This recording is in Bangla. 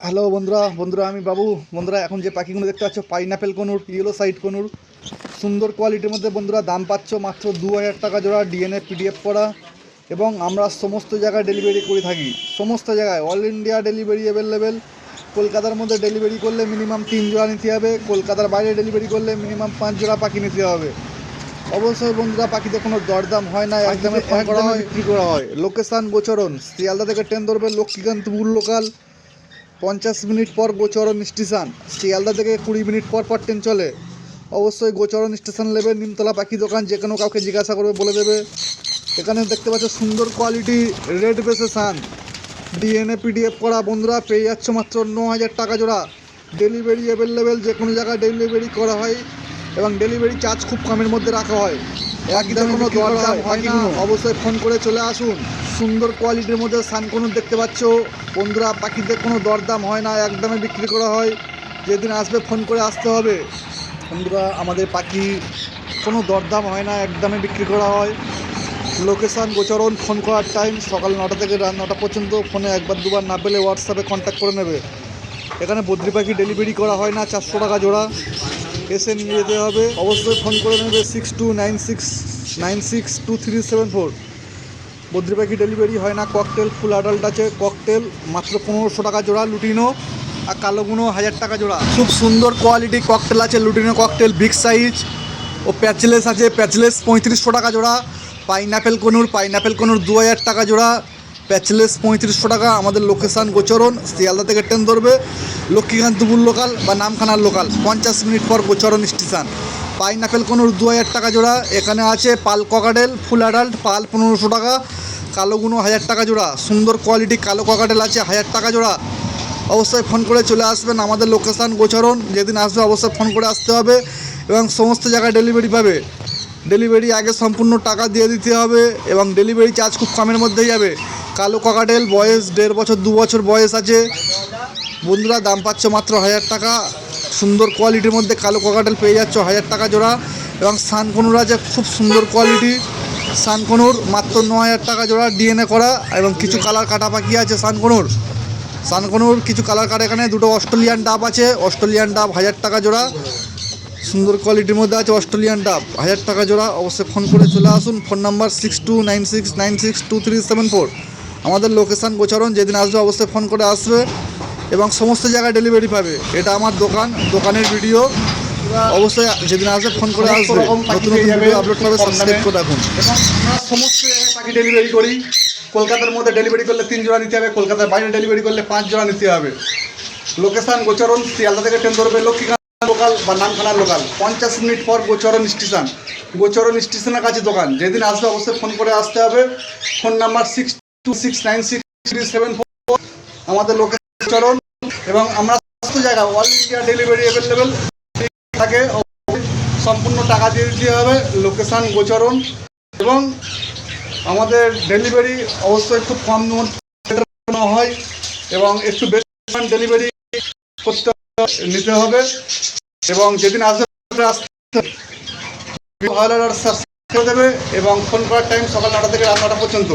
হ্যালো বন্ধুরা বন্ধুরা আমি বাবু। বন্ধুরা এখন যে পাখিগুলো দেখতে পাচ্ছ pineapple conure yellow side conure সুন্দর কোয়ালিটির মধ্যে বন্ধুরা দাম পাচ্ছ মাত্র দু হাজার টাকা জোড়া ডিএনএ পিডিএফ করা এবং আমরা সমস্ত জায়গায় ডেলিভারি করে থাকি। সমস্ত জায়গায় অল ইন্ডিয়া ডেলিভারি অ্যাভেলেবেল কলকাতার মধ্যে ডেলিভারি করলে মিনিমাম তিন জোড়া নিতে হবে। কলকাতার বাইরে ডেলিভারি করলে মিনিমাম পাঁচ জোড়া পাখি নিতে হবে। অবশ্যই বন্ধুরা পাখিতে কোনো দরদাম হয় না একদমই ফোন করা হয় বিক্রি করা হয়। লোকেশান গোচরণ। শিয়ালদা থেকে ট্রেন ধরবে লক্ষ্মীকান্তপুর লোকাল পঞ্চাশ মিনিট পর গোচরণ স্টেশন। শিয়ালদা থেকে কুড়ি মিনিট পর পর ট্রেন চলে। অবশ্যই গোচরণ স্টেশন নেবে নিমতলা পাখি দোকান যে কোনো কাউকে জিজ্ঞাসা করবে বলে দেবে। এখানে দেখতে পাচ্ছ সুন্দর কোয়ালিটি রেড বেসে সান ডিএনএ পিডিএফ করা বন্ধুরা পেয়ে যাচ্ছ মাত্র ন হাজার টাকা জোড়া। ডেলিভারি অ্যাভেলেবেল যে কোনো জায়গায় ডেলিভারি করা হয় এবং ডেলিভারি চার্জ খুব কমের মধ্যে রাখা হয়। একদম কোনো দরদাম হয়? না। অবশ্যই ফোন করে চলে আসুন। সুন্দর কোয়ালিটির মধ্যে সানকনুর দেখতে পাচ্ছ? বন্ধুরা, পাখিদের কোনো দরদাম হয় না একদমে বিক্রি করা হয়। যেদিন আসবে ফোন করে আসতে হবে। বন্ধুরা, আমাদের পাখি কোনো দরদাম হয় না একদমে বিক্রি করা হয়। লোকেশান গোচরণ, ফোন করার টাইম সকাল নটা থেকে রাত নটা পর্যন্ত ফোনে একবার, দুবার না পেলে হোয়াটসঅ্যাপে কন্ট্যাক্ট করে নেবে। এখানে বদ্রি পাখি ডেলিভারি করা হয় না, চারশো টাকা জোড়া। এসে নিয়ে যেতে হবে। অবশ্যই ফোন করে নেবে six two nine six nine six two three seven four বদ্রি পাখি ডেলিভারি হয় না। ককটেল, ফুল অ্যাডাল্ট আছে। ককটেল, মাত্র পনেরোশো টাকা জোড়া, লুটিনো আর কালোগুনো হাজার টাকা জোড়া। খুব সুন্দর কোয়ালিটি ককটেল আছে, লুটিনো ককটেল বিগ সাইজ ও প্যাচলেস আছে। প্যাচলেস পঁয়ত্রিশশো টাকা জোড়া। পাইনাপেল কনুর পাইনাপেল কনুর দু হাজার টাকা জোড়া। প্যাচলেস পঁয়ত্রিশশো টাকা, আমাদের লোকেশান গোচরণ, শিয়ালদা থেকে ট্রেন ধরবে। লক্ষ্মীকান্তপুর লোকাল বা নামখানার লোকাল পঞ্চাশ মিনিট পর গোচরণ স্টেশন পাইনাপেল কনুর দু হাজার টাকা জোড়া। এখানে আছে পাল ককাটেল ফুল অ্যাডাল্ট, পাল পনেরোশো টাকা কালোগুনো হাজার টাকা জোড়া। সুন্দর কোয়ালিটি কালো ককাটেল আছে, হাজার টাকা জোড়া। অবশ্যই ফোন করে চলে আসবেন, আমাদের লোকেশান গোচরণ। যেদিন আসবে অবশ্যই ফোন করে আসতে হবে এবং সমস্ত জায়গায় ডেলিভারি পাবে। ডেলিভারি আগে সম্পূর্ণ টাকা দিয়ে দিতে হবে এবং ডেলিভারি চার্জ খুব কমের মধ্যেই যাবে। কালো ককাটেল বয়স দেড় বছর, দু বছর বয়স আছে। বন্ধুরা, দাম পাচ্ছ মাত্র হাজার টাকা। সুন্দর কোয়ালিটির মধ্যে কালো ককাটেল পেয়ে যাচ্ছ, হাজার টাকা জোড়া। এবং সানকনুর আছে, খুব সুন্দর কোয়ালিটি। সানকনুর, মাত্র ন হাজার টাকা জোড়া ডিএনএ করা। এবং কিছু কালার কাটা পাখি আছে সানকনুর। সানকনুর, কিছু কালার কাটা এখানে, দুটো অস্ট্রেলিয়ান ডাব আছে। অস্ট্রেলিয়ান ডাব, হাজার টাকা জোড়া। সুন্দর কোয়ালিটির মধ্যে আছে অস্ট্রেলিয়ান ডাব, হাজার টাকা জোড়া। অবশ্যই ফোন করে চলে আসুন। Phone number six two nine six nine six two three seven four আমাদের লোকেশান গোচরণ, যেদিন আসবে অবশ্যই ফোন করে আসবে। এবং সমস্ত জায়গায় ডেলিভারি পাবে। এটা আমার দোকান দোকানের ভিডিও অবশ্যই যেদিন আসবে ফোন করে আসবে। নতুন নতুন ভিডিও আপলোড করবে সাবস্ক্রাইব করে রাখুন। এবং আমরা সমস্ত জায়গায় পাখি ডেলিভারি করি। কলকাতার মধ্যে ডেলিভারি করলে তিন জোড়া নিতে হবে কলকাতার বাইরে ডেলিভারি করলে পাঁচ জোড়া নিতে হবে। লোকেশান গোচরণ শিয়ালদা থেকে ট্রেন ধরবে লক্ষ্মীকান্ত লোকাল বা নামখানার লোকাল পঞ্চাশ মিনিট পর গোচরণ স্টেশন গোচরণ স্টেশনের কাছে দোকান। যেদিন আসবে অবশ্যই ফোন করে আসতে হবে। Phone number six two six nine six three seven four আমাদের লোকেশন এবং আমরা সমস্ত জায়গায় অল ইন্ডিয়া ডেলিভারি অ্যাভেলেবেল থাকে। সম্পূর্ণ টাকা দিয়ে দিতে হবে লোকেশান গোচরণ এবং আমাদের ডেলিভারি অবশ্যই খুব কম হয় এবং একটু বেশি ডেলিভারি করতে নিতে হবে এবং যেদিন আসবে আসতে ভালো দেবে এবং ফোন করার টাইম সকাল নটা থেকে রাত নটা পর্যন্ত।